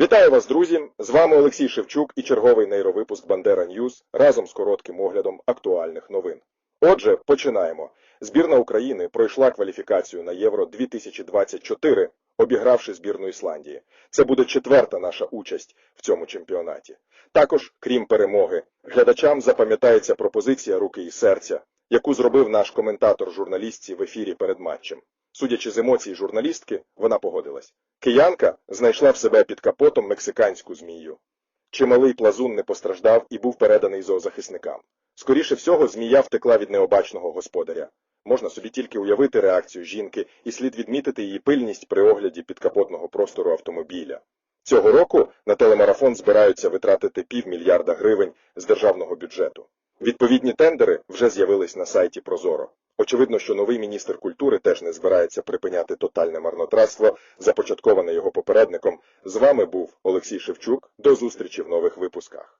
Вітаю вас, друзі! З вами Олексій Шевчук і черговий нейровипуск Бандера Ньюз разом з коротким оглядом актуальних новин. Отже, починаємо. Збірна України пройшла кваліфікацію на Євро 2024, обігравши збірну Ісландії. Це буде четверта наша участь в цьому чемпіонаті. Також, крім перемоги, глядачам запам'ятається пропозиція руки і серця, яку зробив наш коментатор журналістці в ефірі перед матчем. Судячи з емоцій журналістки, вона погодилась. Киянка знайшла в себе під капотом мексиканську змію. Чималий плазун не постраждав і був переданий зоозахисникам. Скоріше всього, змія втекла від необачного господаря. Можна собі тільки уявити реакцію жінки і слід відмітити її пильність при огляді підкапотного простору автомобіля. Цього року на телемарафон збираються витратити півмільярда гривень з державного бюджету. Відповідні тендери вже з'явились на сайті Прозоро. Очевидно, що новий міністр культури теж не збирається припиняти тотальне марнотратство, започатковане його попередником. З вами був Олексій Шевчук. До зустрічі в нових випусках.